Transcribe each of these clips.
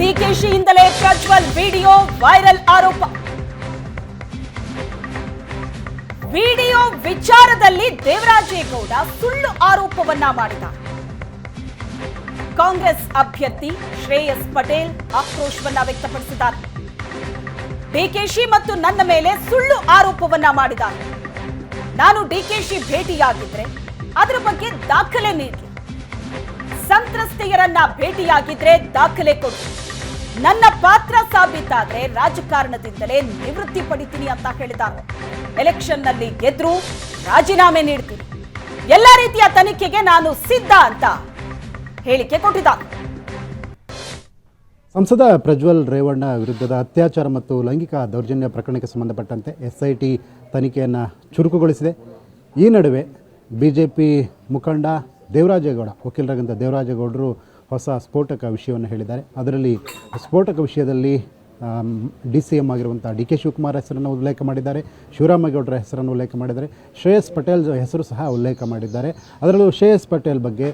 ಡಿಕೆಶಿಯಿಂದಲೇ Prajwal video viral ಆರೋಪ. Video ವಿಚಾರದಲ್ಲಿ ದೇವರಾಜೇಗೌಡ ಸುಳ್ಳು ಆರೋಪವನ್ನ ಮಾಡಿದ. ಕಾಂಗ್ರೆಸ್ ಅಭ್ಯರ್ಥಿ ಶ್ರೇಯಸ್ ಪಟೇಲ್ ಆಕ್ರೋಶವನ್ನ ವ್ಯಕ್ತಪಡಿಸಿದ್ದಾರೆ. ಡಿಕೆಶಿ ಮತ್ತು ನನ್ನ ಮೇಲೆ ಸುಳ್ಳು ಆರೋಪವನ್ನ ಮಾಡಿದ ನಾನು ಡಿಕೆಶಿ ಭೇಟಿಯಾಗಿದ್ರೆ ಅದರ ಬಗ್ಗೆ ದಾಖಲೆ ನೀಡಿ ಸಂತ್ರಸ್ತೆಯರನ್ನ ಭೇಟಿಯಾಗಿದ್ರೆ ದಾಖಲೆ ಕೊಡಿ ನನ್ನ ಪಾತ್ರ ಸಾಬೀತಾದ್ರೆ ರಾಜಕಾರಣದಿಂದಲೇ ನಿವೃತ್ತಿ ಪಡಿತೀನಿ ಅಂತ ಹೇಳಿದ್ದಾರೆ. ಎಲೆಕ್ಷನ್ನಲ್ಲಿ ಗೆದ್ರು ರಾಜೀನಾಮೆ ನೀಡ್ತೀನಿ. ಎಲ್ಲ ರೀತಿಯ ತನಿಖೆಗೆ ನಾನು ಸಿದ್ಧ ಅಂತ ಹೇಳಿಕೆ ಕೊಟ್ಟಿದ್ದಾರೆ. ಸಂಸದ ಪ್ರಜ್ವಲ್ ರೇವಣ್ಣ ವಿರುದ್ಧದ ಅತ್ಯಾಚಾರ ಮತ್ತು ಲೈಂಗಿಕ ದೌರ್ಜನ್ಯ ಪ್ರಕರಣಕ್ಕೆ ಸಂಬಂಧಪಟ್ಟಂತೆ ಎಸ್ ಐ ಟಿ ತನಿಖೆಯನ್ನು ಚುರುಕುಗೊಳಿಸಿದೆ. ಈ ನಡುವೆ ಬಿ ಜೆ ಪಿ ಮುಖಂಡ ದೇವರಾಜೇಗೌಡ, ವಕೀಲರಾಗಿದ್ದ ದೇವರಾಜೇಗೌಡರು ಹೊಸ ಸ್ಫೋಟಕ ವಿಷಯವನ್ನು ಹೇಳಿದ್ದಾರೆ. ಅದರಲ್ಲಿ ಸ್ಫೋಟಕ ವಿಷಯದಲ್ಲಿ ಡಿ ಸಿ ಎಂ ಆಗಿರುವಂಥ ಡಿ ಕೆ ಶಿವಕುಮಾರ್ ಹೆಸರನ್ನು ಉಲ್ಲೇಖ ಮಾಡಿದ್ದಾರೆ. ಶಿವರಾಮೇಗೌಡರ ಹೆಸರನ್ನು ಉಲ್ಲೇಖ ಮಾಡಿದ್ದಾರೆ. ಶ್ರೇಯಸ್ ಪಟೇಲ್ ಹೆಸರು ಸಹ ಉಲ್ಲೇಖ ಮಾಡಿದ್ದಾರೆ. ಅದರಲ್ಲೂ ಶ್ರೇಯಸ್ ಪಟೇಲ್ ಬಗ್ಗೆ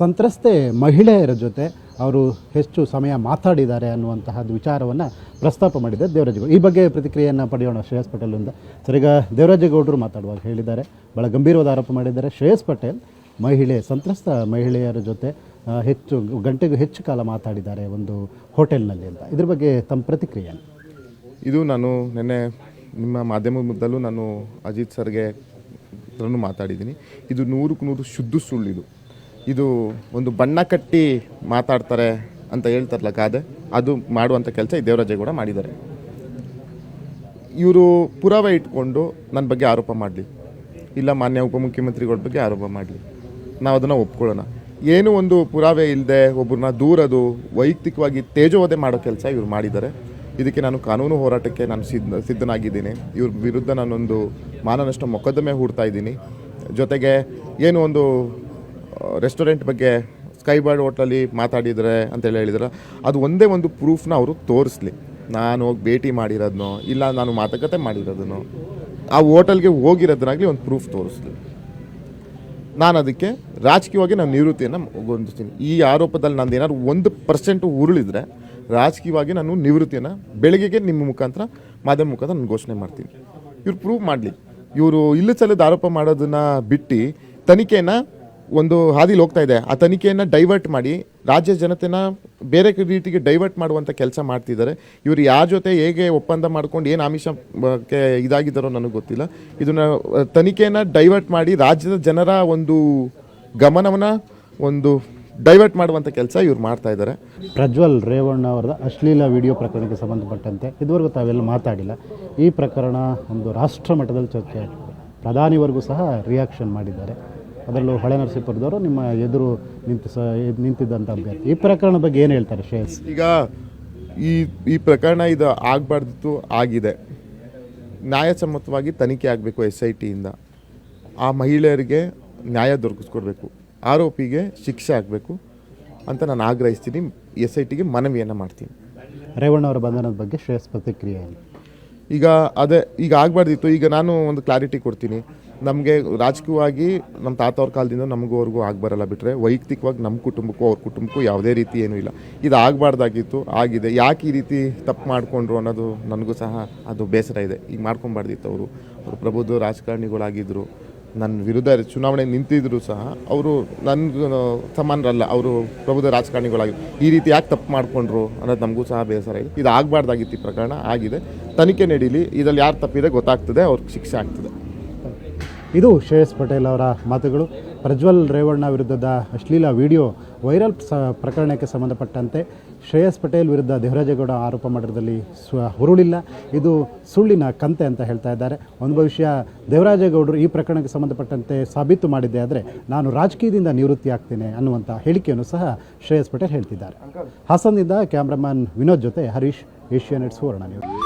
ಸಂತ್ರಸ್ತೆ ಮಹಿಳೆಯರ ಜೊತೆ ಅವರು ಹೆಚ್ಚು ಸಮಯ ಮಾತಾಡಿದ್ದಾರೆ ಅನ್ನುವಂತಹದ್ದು ವಿಚಾರವನ್ನು ಪ್ರಸ್ತಾಪ ಮಾಡಿದ್ದಾರೆ ದೇವರಾಜೇಗೌಡ. ಈ ಬಗ್ಗೆ ಪ್ರತಿಕ್ರಿಯೆಯನ್ನು ಪಡೆಯೋಣ ಶ್ರೇಯಸ್ ಪಟೇಲಿಂದ ಸರ್, ಈಗ ದೇವರಾಜೇಗೌಡರು ಮಾತಾಡುವಾಗ ಹೇಳಿದ್ದಾರೆ. ಭಾಳ ಗಂಭೀರವಾದ ಆರೋಪ ಮಾಡಿದ್ದಾರೆ. ಶ್ರೇಯಸ್ ಪಟೇಲ್ ಮಹಿಳೆ, ಸಂತ್ರಸ್ತ ಮಹಿಳೆಯರ ಜೊತೆ ಹೆಚ್ಚು ಗಂಟೆಗೂ ಹೆಚ್ಚು ಕಾಲ ಮಾತಾಡಿದ್ದಾರೆ ಒಂದು ಹೋಟೆಲ್ನಲ್ಲಿ ಅಂತ. ಇದ್ರ ಬಗ್ಗೆ ತಮ್ಮ ಪ್ರತಿಕ್ರಿಯೆ ಇದು ನಾನು ನಿನ್ನೆ ನಿಮ್ಮ ಮಾಧ್ಯಮದಲ್ಲೂ ನಾನು ಅಜಿತ್ ಸರ್ಗೆ ಮಾತಾಡಿದ್ದೀನಿ. ಇದು ನೂರಕ್ಕೆ ನೂರು ಶುದ್ಧ ಸುಳ್ಳಿದು ಇದು. ಒಂದು ಬಣ್ಣ ಕಟ್ಟಿ ಮಾತಾಡ್ತಾರೆ ಅಂತ ಹೇಳ್ತಾರಲ್ಲ ಗಾದೆ, ಅದು ಮಾಡುವಂಥ ಕೆಲಸ ಈ ದೇವರಾಜೇಗೌಡ ಮಾಡಿದ್ದಾರೆ. ಇವರು ಪುರಾವೆ ಇಟ್ಕೊಂಡು ನನ್ನ ಬಗ್ಗೆ ಆರೋಪ ಮಾಡಲಿ. ಇಲ್ಲ ಮಾನ್ಯ ಉಪಮುಖ್ಯಮಂತ್ರಿಗಳ ಬಗ್ಗೆ ಆರೋಪ ಮಾಡಲಿ. ನಾವು ಅದನ್ನು ಒಪ್ಕೊಳ್ಳೋಣ. ಏನು ಒಂದು ಪುರಾವೆ ಇಲ್ಲದೆ ಒಬ್ಬರನ್ನ ದೂರದು, ವೈಯಕ್ತಿಕವಾಗಿ ತೇಜೋವಧೆ ಮಾಡೋ ಕೆಲಸ ಇವ್ರು ಮಾಡಿದ್ದಾರೆ. ಇದಕ್ಕೆ ನಾನು ಕಾನೂನು ಹೋರಾಟಕ್ಕೆ ನಾನು ಸಿದ್ಧ, ಸಿದ್ಧನಾಗಿದ್ದೀನಿ. ಇವ್ರ ವಿರುದ್ಧ ನಾನೊಂದು ಮಾನನಷ್ಟ ಮೊಕದ್ದಮೆ ಹೂಡ್ತಾ ಇದ್ದೀನಿ. ಜೊತೆಗೆ ಏನು ಒಂದು ರೆಸ್ಟೋರೆಂಟ್ ಬಗ್ಗೆ ಸ್ಕೈ ಬರ್ಡ್ ಹೋಟ್ಲಲ್ಲಿ ಮಾತಾಡಿದರೆ ಅಂತೇಳಿ ಹೇಳಿದ್ರೆ. ಅದು ಒಂದೇ ಒಂದು ಪ್ರೂಫ್ನ ಅವರು ತೋರಿಸ್ಲಿ. ನಾನು ಹೋಗಿ ಭೇಟಿ ಮಾಡಿರೋದನ್ನೋ ಇಲ್ಲ ನಾನು ಮಾತುಕತೆ ಮಾಡಿರೋದನ್ನೋ, ಆ ಹೋಟೆಲ್ಗೆ ಹೋಗಿರೋದನ್ನಾಗಲಿ ಒಂದು ಪ್ರೂಫ್ ತೋರಿಸ್ಲಿ. ನಾನು ಅದಕ್ಕೆ ರಾಜಕೀಯವಾಗಿ ನಾನು ನಿವೃತ್ತಿಯನ್ನು ಹೊಂದಿಸ್ತೀನಿ ಈ ಆರೋಪದಲ್ಲಿ ನಂದು ಏನಾದ್ರು ಒಂದು ಪರ್ಸೆಂಟ್ ಉರುಳಿದ್ರೆ ರಾಜಕೀಯವಾಗಿ ನಾನು ನಿವೃತ್ತಿಯನ್ನು ಬೆಳಗ್ಗೆಗೆ ನಿಮ್ಮ ಮುಖಾಂತರ ಮಾಧ್ಯಮ ಮುಖಾಂತರ ನಾನು ಘೋಷಣೆ ಮಾಡ್ತೀನಿ. ಇವ್ರು ಪ್ರೂವ್ ಮಾಡಲಿ. ಇವರು ಇಲ್ಲ ಸಲ್ಲದ ಆರೋಪ ಮಾಡೋದನ್ನು ಬಿಟ್ಟು ತನಿಖೆಯನ್ನು ಒಂದು ಹಾದಿಲಿ ಹೋಗ್ತಾ ಇದೆ. ಆ ತನಿಖೆಯನ್ನು ಡೈವರ್ಟ್ ಮಾಡಿ, ರಾಜ್ಯ ಜನತೆನ ಬೇರೆ ರೀತಿಗೆ ಡೈವರ್ಟ್ ಮಾಡುವಂಥ ಕೆಲಸ ಮಾಡ್ತಿದ್ದಾರೆ. ಇವರು ಯಾರ ಜೊತೆ ಹೇಗೆ ಒಪ್ಪಂದ ಮಾಡ್ಕೊಂಡು ಏನು ಆಮಿಷಕ್ಕೆ ಇದಾಗಿದ್ದಾರೋ ನನಗೆ ಗೊತ್ತಿಲ್ಲ. ಇದನ್ನು ತನಿಖೆಯನ್ನು ಡೈವರ್ಟ್ ಮಾಡಿ, ರಾಜ್ಯದ ಜನರ ಒಂದು ಗಮನವನ್ನು ಒಂದು ಡೈವರ್ಟ್ ಮಾಡುವಂಥ ಕೆಲಸ ಇವ್ರು ಮಾಡ್ತಾ ಇದ್ದಾರೆ. ಪ್ರಜ್ವಲ್ ರೇವಣ್ಣ ಅವರದ ಅಶ್ಲೀಲ ವಿಡಿಯೋ ಪ್ರಕರಣಕ್ಕೆ ಸಂಬಂಧಪಟ್ಟಂತೆ, ಇದುವರೆಗೂ ತಾವೆಲ್ಲ ಮಾತಾಡಿಲ್ಲ. ಈ ಪ್ರಕರಣ ಒಂದು ರಾಷ್ಟ್ರ ಮಟ್ಟದಲ್ಲಿ ಚರ್ಚೆ ಪ್ರಧಾನಿವರೆಗೂ ಸಹ ರಿಯಾಕ್ಷನ್ ಮಾಡಿದ್ದಾರೆ. ಅದರಲ್ಲೂ ಹೊಳೆ ನರಸೀಪುರದವರು ನಿಮ್ಮ ಎದುರು ನಿಂತು ಸ ನಿಂತಿದ್ದಂಥ ಅಭ್ಯರ್ಥಿ. ಈ ಪ್ರಕರಣದ ಬಗ್ಗೆ ಏನು ಹೇಳ್ತಾರೆ ಶ್ರೇಯಸ್? ಈಗ ಈ ಈ ಪ್ರಕರಣ ಇದು ಆಗಬಾರ್ದಿತ್ತು ಆಗಿದೆ. ನ್ಯಾಯಸಮ್ಮತವಾಗಿ ತನಿಖೆ ಆಗಬೇಕು ಎಸ್ ಐ ಟಿಯಿಂದ ಆ ಮಹಿಳೆಯರಿಗೆ ನ್ಯಾಯ ದೊರಕಿಸ್ಕೊಡ್ಬೇಕು. ಆರೋಪಿಗೆ ಶಿಕ್ಷೆ ಆಗಬೇಕು ಅಂತ ನಾನು ಆಗ್ರಹಿಸ್ತೀನಿ. ಎಸ್ ಐ ಟಿಗೆ ಮನವಿಯನ್ನು ಮಾಡ್ತೀನಿ. ರೇವಣ್ಣ ಅವರ ಬಂಧನದ ಬಗ್ಗೆ ಶ್ರೇಯಸ್ ಪ್ರತಿಕ್ರಿಯೆ ಈಗ ಅದೇ ಈಗ ಆಗಬಾರ್ದಿತ್ತು. ಈಗ ನಾನು ಒಂದು ಕ್ಲಾರಿಟಿ ಕೊಡ್ತೀನಿ. ನಮಗೆ ರಾಜಕೀಯವಾಗಿ ನಮ್ಮ ತಾತವ್ರ ಕಾಲದಿಂದ ನಮಗವ್ರಿಗೂ ಆಗಬರಲ್ಲ ಬಿಟ್ಟರೆ ವೈಯಕ್ತಿಕವಾಗಿ ನಮ್ಮ ಕುಟುಂಬಕ್ಕೂ ಅವ್ರ ಕುಟುಂಬಕ್ಕೂ ಯಾವುದೇ ರೀತಿ ಏನೂ ಇಲ್ಲ. ಇದು ಆಗಬಾರ್ದಾಗಿತ್ತು, ಆಗಿದೆ. ಯಾಕೆ ಈ ರೀತಿ ತಪ್ಪು ಮಾಡಿಕೊಂಡ್ರು ಅನ್ನೋದು ನನಗೂ ಸಹ ಅದು ಬೇಸರ ಇದೆ. ಈಗ ಮಾಡ್ಕೊಬಾರ್ದಿತ್ತು ಅವರು. ಅವರು ಪ್ರಬುದ್ಧ ರಾಜಕಾರಣಿಗಳಾಗಿದ್ದರು ನನ್ನ ವಿರುದ್ಧ ಚುನಾವಣೆ ನಿಂತಿದ್ರು ಸಹ ಅವರು ನನ್ನ ಸಮಾನರಲ್ಲ, ಅವರು ಪ್ರಬುದ್ಧ ರಾಜಕಾರಣಿಗಳಾಗಿ ಈ ರೀತಿ ಯಾಕೆ ತಪ್ಪು ಮಾಡಿಕೊಂಡ್ರು ಅನ್ನೋದು ನಮಗೂ ಸಹ ಬೇಸರ ಇದೆ. ಇದು ಆಗಬಾರ್ದಾಗಿತ್ತು ಈ ಪ್ರಕರಣ. ಆಗಿದೆ. ತನಿಖೆ ನಡೀಲಿ. ಇದರಲ್ಲಿ ಯಾರು ತಪ್ಪಿದೆ ಗೊತ್ತಾಗ್ತದೆ. ಅವ್ರಿಗೆ ಶಿಕ್ಷೆ ಆಗ್ತದೆ. ಇದು ಶ್ರೇಯಸ್ ಪಟೇಲ್ ಅವರ ಮಾತುಗಳು. ಪ್ರಜ್ವಲ್ ರೇವಣ್ಣ ವಿರುದ್ಧದ ಅಶ್ಲೀಲ ವಿಡಿಯೋ ವೈರಲ್ ಪ್ರಕರಣಕ್ಕೆ ಸಂಬಂಧಪಟ್ಟಂತೆ ಶ್ರೇಯಸ್ ಪಟೇಲ್ ವಿರುದ್ಧ ದೇವರಾಜೇಗೌಡ ಆರೋಪ ಮಾಡಿದ್ರಲ್ಲಿ ಸ್ವ ಹುರುಳಿಲ್ಲ. ಇದು ಸುಳ್ಳಿನ ಕಂತೆ ಅಂತ ಹೇಳ್ತಾ ಇದ್ದಾರೆ. ಒಂದು ಭವಿಷ್ಯ ದೇವರಾಜೇಗೌಡರು ಈ ಪ್ರಕರಣಕ್ಕೆ ಸಂಬಂಧಪಟ್ಟಂತೆ ಸಾಬೀತು ಮಾಡಿದ್ದೆ ಆದರೆ ನಾನು ರಾಜಕೀಯದಿಂದ ನಿವೃತ್ತಿ ಆಗ್ತೇನೆ ಅನ್ನುವಂಥ ಹೇಳಿಕೆಯನ್ನು ಸಹ ಶ್ರೇಯಸ್ ಪಟೇಲ್ ಹೇಳ್ತಿದ್ದಾರೆ. ಹಾಸನ್ನಿಂದ ಕ್ಯಾಮ್ರಾಮನ್ ವಿನೋದ್ ಜೊತೆ Harish Asianet Suvarna news.